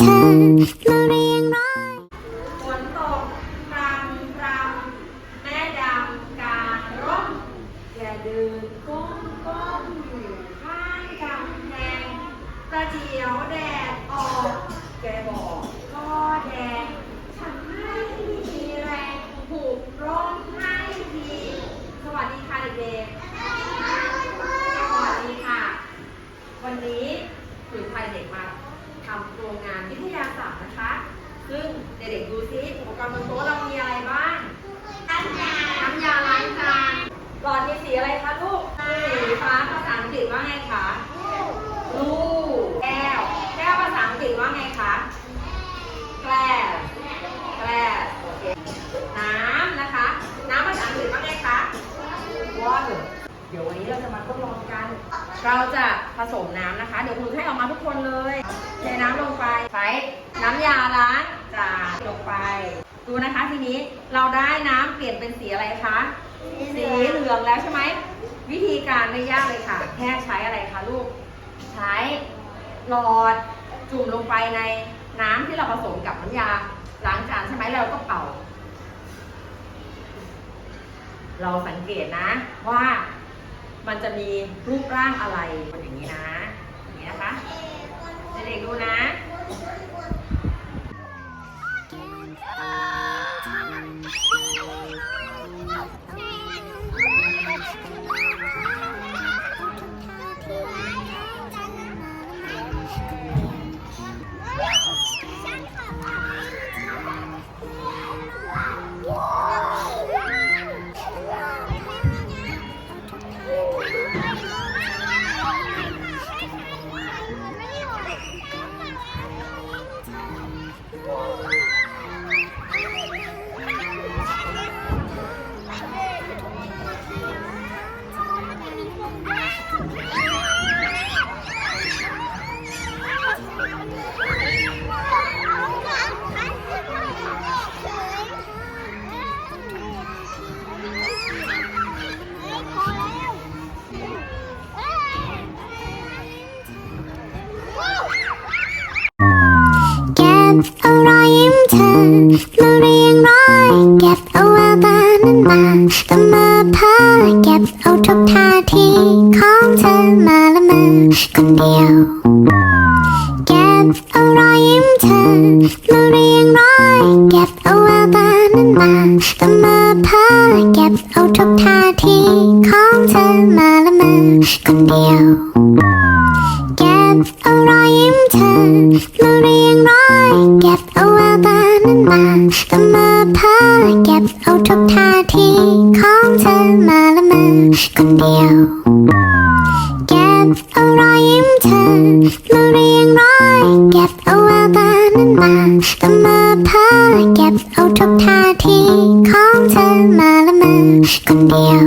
เธอมาเรียงร้อยฝนตกพรำพรำแม่ดำกลางร่มแกเดินก้มก้มอยู่ข้างกำแพงตะเดียวแดดออกแกบอกพ่อแดง ฉันไม่มีแรงผูกร่มให้ที สวัสดีค่ะเด็กๆ สวัสดีค่ะ วันนี้ถือไทยเด็กมาทำโครงงานวิทยาศาสตร์นะคะ ซึ่ง เด็กๆดูซิอุปกรณ์บนโต๊ะเรามีอะไรบ้างน้ำยาน้ำยาล้างจานหลอดมีสีอะไรคะลูก สีฟ้าภาษาอังกฤษว่าไงคะลูกแก้ว แก้วภาษาอังกฤษว่าไงคะแกลสแกลสโอเค น้ำนะคะ น้ำภาษาอังกฤษว่าไงคะ water เดี๋ยววันนี้เราจะมาทดลองกัน เราจะผสมน้ำนะคะ เดี๋ยวคุณให้ออกมาทุกคนเลย เทน้ำลงไป ใช้น้ำยาล้าง จานลงไป ดูนะคะทีนี้เราได้น้ำเปลี่ยนเป็นสีอะไรคะสีเหลืองแล้วใช่ไหมวิธีการไม่ยากเลยค่ะ แค่ใช้อะไรคะลูก ใช้หลอดจุ่มลงไปในน้ำที่เราผสมกับน้ำยาล้างจานใช่ไหมแล้วเราก็เป่า เราสังเกตนะว่ามันจะมีรูปร่างอะไรเป็นอย่างนี้นะอย่างนี้นะคะเด็กๆดูนะ เอารอยยิ้มเธอมาเรียงร้อยเก็บเอาแววตานั้นมาตามมาพาเก็บเอาทุกท่าทีของเธอมาละเมอคนเดียวเก็บเอารอยยิ้มเธอมาเรียงร้อยเก็บเอาแววตานั้นมาตามมาพาเก็บเอาทุกท่าทีของเธอมาละเมอคนเดียวเก็บเอารอยยิ้มเธอมา ก็มาตามมาพาเก็บเอาทุกท่าทีของเธอมาละเมอคนเดียว เก็บเอารอยยิ้มเธอมาเรียงร้อยเก็บเอาแววตานั้นมาก็มมาพาเก็บเอาทุกท่าทีของเธอมาละเมอคนเดียว